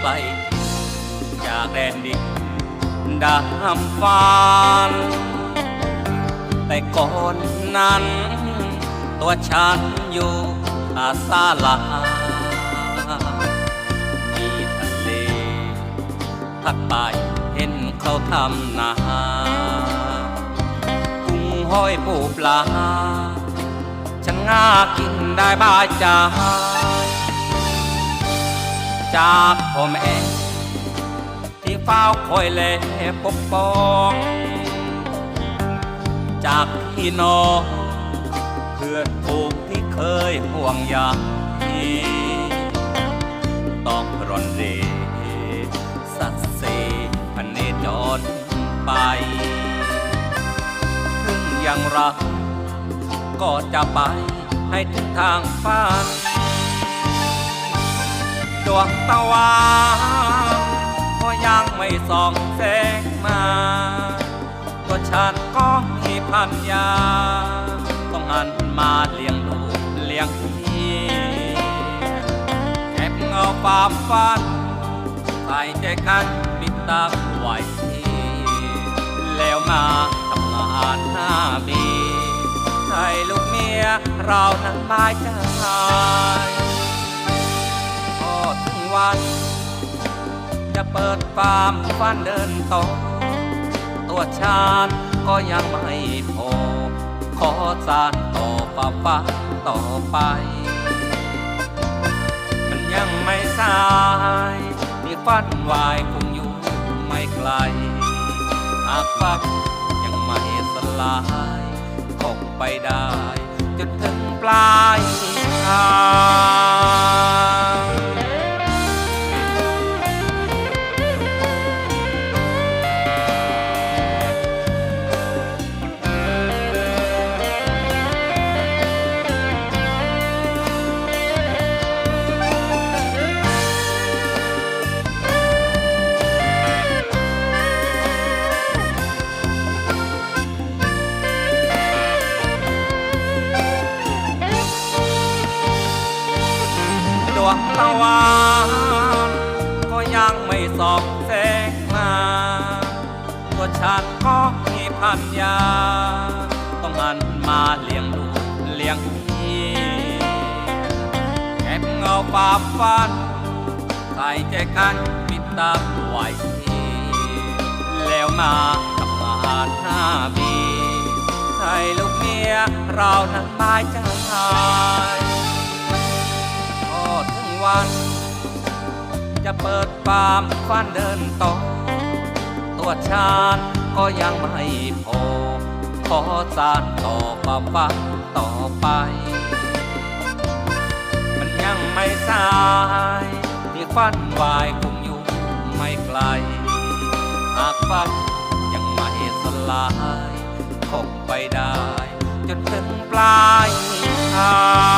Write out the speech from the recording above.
ไกลจากแดนดินดำฟ้านแต่ก่อนนั้น ตัวฉันอยู่อาซาลา มีทะเลถัดไปเห็นเขาทำนากุ้งห้อยปูปลาช่างง่ากินได้บายใจากพ่อแม่ ที่เฝ้าคอยแลปกป้อง จากพี่น้องเพื่อนถูกที่เคยห่วงใยต้องร่อนเรสัตเสพันเนจรไป ถึงอย่างไรก็จะไปให้ถึงทางฝัน ดวงตะวันก็ยังไม่ส่องแสงมาตัวฉันก็มีพันยา ต้องหันมาเลี้ยงลูกเลี้ยงพี่แอบเงาความฝันใส่ใจกันปิตาไหวทีแล้วมาทำงานหน้าบีให้ลูกเมียเรานั้นบายใจ วัน จะเปิดฟาร์มฟันเดินต่อ ตัวชาติก็ยังไม่พอ ขอสานต่อฟ้าฟ้าต่อไป มันยังไม่สายที่ฟันวายคงอยู่ไม่ไกล หากฟักยังไม่สลายคงไปได้ จนถึงปลายทาง งตะวันก็ยังไม่ส่องแสงมาตัวฉันก็มีพันยา ต้องหันมาเลี้ยงดูเลี้ยงพี่แอบเงาความฝัน ใส่ใจกันปิดตาไหวทีแล้วมาทำงานห้าปีให้ลูกเมียเรานั้นบายใจ วัน จะเปิดฟาร์มฟันเดินต่อ ตัวชาติก็ยังไม่พอ ขอสานต่อฟ้าฟ้าต่อไป มันยังไม่สายที่ฟันวายคงอยู่ไม่ไกล หากฟันยังไม่สลายคงไปได้ จนถึงปลายทาง